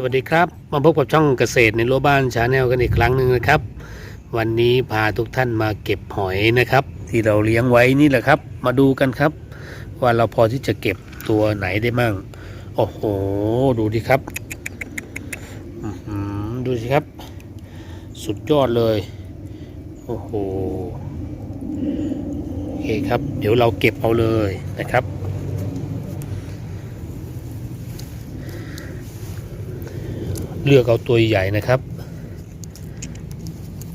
สวัสดีครับ มาพบกับช่องเกษตรในรั้วบ้านชาแนลกันอีกครั้งหนึ่งนะครับ วันนี้พาทุกท่านมาเก็บหอยนะครับ ที่เราเลี้ยงไว้นี่แหละครับ มาดูกันครับ ว่าเราพอที่จะเก็บตัวไหนได้มั่งโอ้โห ดูดิครับดูสิครับ สุดยอดเลย โอ้โหโอเคครับ เดี๋ยวเราเก็บเอาเลยนะครับ เลือกเอาตัวใหญ่นะครับ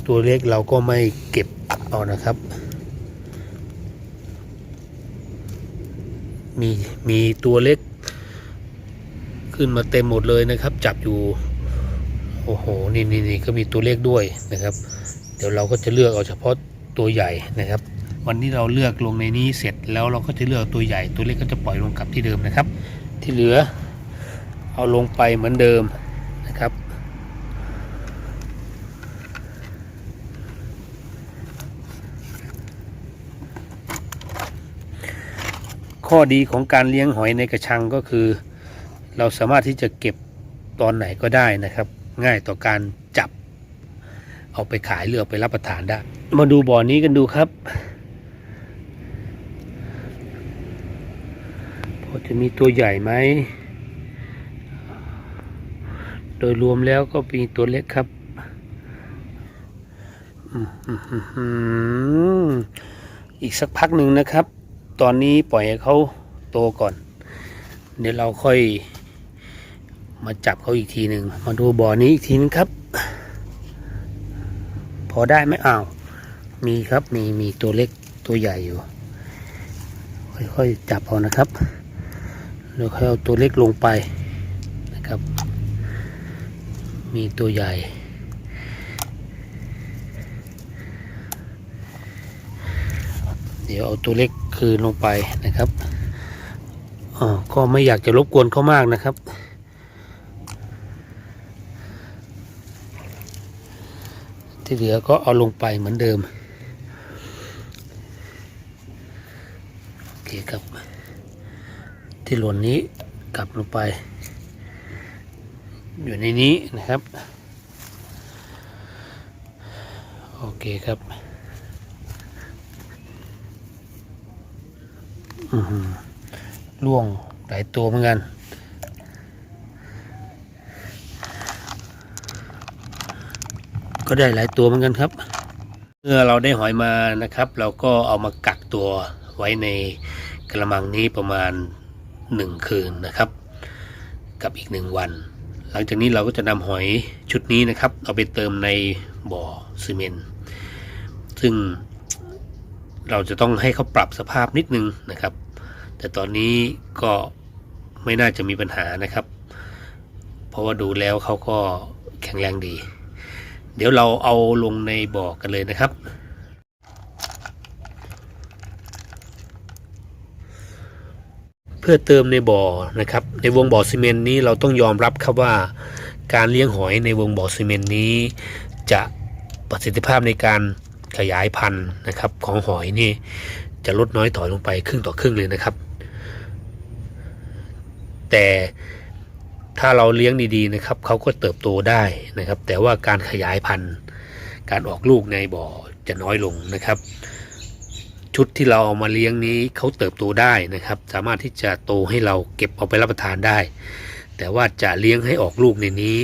ตัวเล็กเราก็ไม่เก็บเอานะครับ มีมีตัวเล็ก ขึ้นมาเต็มหมดเลยนะครับ จับอยู่ โอ้โหนี่นี่นี่ก็มีตัวเล็กด้วยนะครับ เดี๋ยวเราก็จะเลือกเอาเฉพาะตัวใหญ่นะครับ วันนี้เราเลือกลงในนี้เสร็จแล้วเราก็จะเลือกตัวใหญ่ ตัวเล็กก็จะปล่อยลงกลับที่เดิมนะครับ ที่เหลือเอาลงไปเหมือนเดิมนะครับ ข้อดีของการเลี้ยงหอยในกระชังก็คือ เราสามารถที่จะเก็บตอนไหนก็ได้นะครับ ง่ายต่อการจับ เอาไปขายหรือเอาไปรับประทานได้ มาดูบ่อนี้กันดูครับพอจะมีตัวใหญ่ไหมโดยรวมแล้วก็มีตัวเล็กครับอีกสักพักหนึ่งนะครับ ตอนนี้ปล่อยให้เขาโตก่อน เดี๋ยวเราค่อยมาจับเขาอีกทีหนึ่งมาดูบ่อนี้อีกทีนึงครับ พอได้ไหมอ้าว มีครับมีมีตัวเล็กตัวใหญ่อยู่ ค่อยๆจับเอานะครับแล้วค่อยเอาตัวเล็กลงไปนะครับ มีตัวใหญ่ เดี๋ยวเอาตัวเล็กคืนลงไปนะครับอ๋อก็ไม่อยากจะรบกวนเขามากนะครับ ที่เหลือก็เอาลงไปเหมือนเดิมโอเคครับ ที่หล่นนี้กลับลงไป อยู่ในนี้นะครับ โอเคครับอือหือ ล่วงหลายตัวเหมือนกัน ก็ได้หลายตัวเหมือนกันครับ เมื่อเราได้หอยมานะครับ เราก็เอามากักตัวไว้ในกระมังนี้ประมาณหนึ่งคืนนะครับ กับอีกหนึ่งวัน หลังจากนี้เราก็จะนำหอยชุดนี้นะครับ เอาไปเติมในบ่อซีเมนต์ซึ่งเราจะต้องให้เขาปรับสภาพนิดนึงนะครับ แต่ตอนนี้ก็ไม่น่าจะมีปัญหานะครับ เพราะว่าดูแล้วเขาก็แข็งแรงดี เดี๋ยวเราเอาลงในบ่อกันเลยนะครับ เพื่อเติมในบ่อนะครับ ในวงบ่อซีเมนต์นี้เราต้องยอมรับครับว่า การเลี้ยงหอยในวงบ่อซีเมนต์นี้ จะประสิทธิภาพในการขยายพันธุ์นะครับของหอยนี่จะลดน้อยถอยลงไปครึ่งต่อครึ่งเลยนะครับ แต่ถ้าเราเลี้ยงดีๆนะครับเขาก็เติบโตได้นะครับ แต่ว่าการขยายพันธุ์ การออกลูกในบ่อจะน้อยลงนะครับ ชุดที่เราเอามาเลี้ยงนี้เขาเติบโตได้นะครับ สามารถที่จะโตให้เราเก็บเอาไปรับประทานได้ แต่ว่าจะเลี้ยงให้ออกลูกในนี้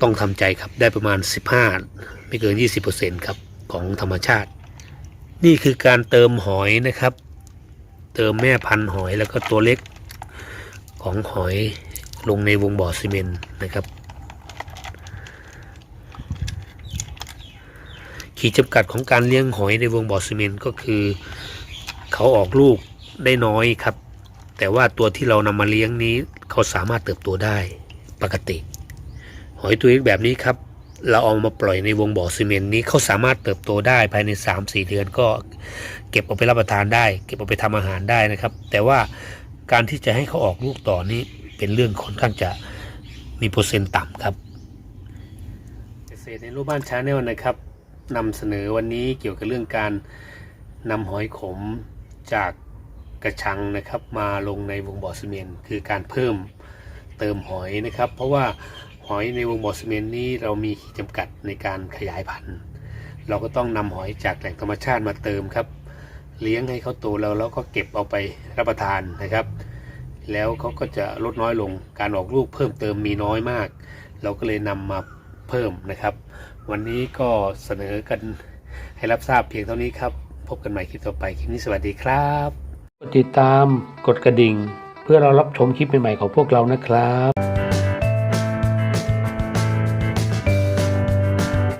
ต้องทำใจครับได้ประมาณ 15 ไม่เกิน 20%ครับของธรรมชาติ นี่คือการเติมหอยนะครับ เติมแม่พันธุ์หอยแล้วก็ตัวเล็ก ของหอยลงในวงบ่อซีเมนต์นะครับ ขีดจำกัดของการเลี้ยงหอยในวงบ่อซีเมนต์ก็คือ เขาออกลูกได้น้อยครับ แต่ว่าตัวที่เรานำมาเลี้ยงนี้เขาสามารถเติบโตได้ปกติ หอยตัวเล็กแบบนี้ครับ เราเอามาปล่อยในวงบ่อซีเมนต์นี้เขาสามารถเติบโตได้ภายใน 3-4 เดือนก็เก็บเอาไปรับประทานได้ เก็บเอาไปทำอาหารได้นะครับ แต่ว่า การที่จะให้เขาออกลูกต่อนี้เป็นเรื่องค่อนข้างจะมีเปอร์เซ็นต์ต่ำครับเกษตรในรูปบ้านชาแนลนะครับนำเสนอวันนี้เกี่ยวกับเรื่องการนำหอยขมจากกระชังนะครับ มาลงในวงบ่อซีเมนต์คือการเพิ่มเติมหอยนะครับ เพราะว่าหอยในวงบ่อซีเมนต์นี้เรามีขีดจำกัดในการขยายพันธุ์ เราก็ต้องนำหอยจากแหล่งธรรมชาติมาเติมครับ เลี้ยงให้เขาโตแล้วแล้วก็เก็บเอาไปรับประทานนะครับ แล้วเขาก็จะลดน้อยลงการออกลูกเพิ่มเติมมีน้อยมาก เราก็เลยนำมาเพิ่มนะครับ วันนี้ก็เสนอกันให้รับทราบเพียงเท่านี้ครับ พบกันใหม่คลิปต่อไปคลิปนี้สวัสดีครับกดติดตามกดกระดิ่ง เพื่อเรารับชมคลิปใหม่ๆของพวกเรานะครับ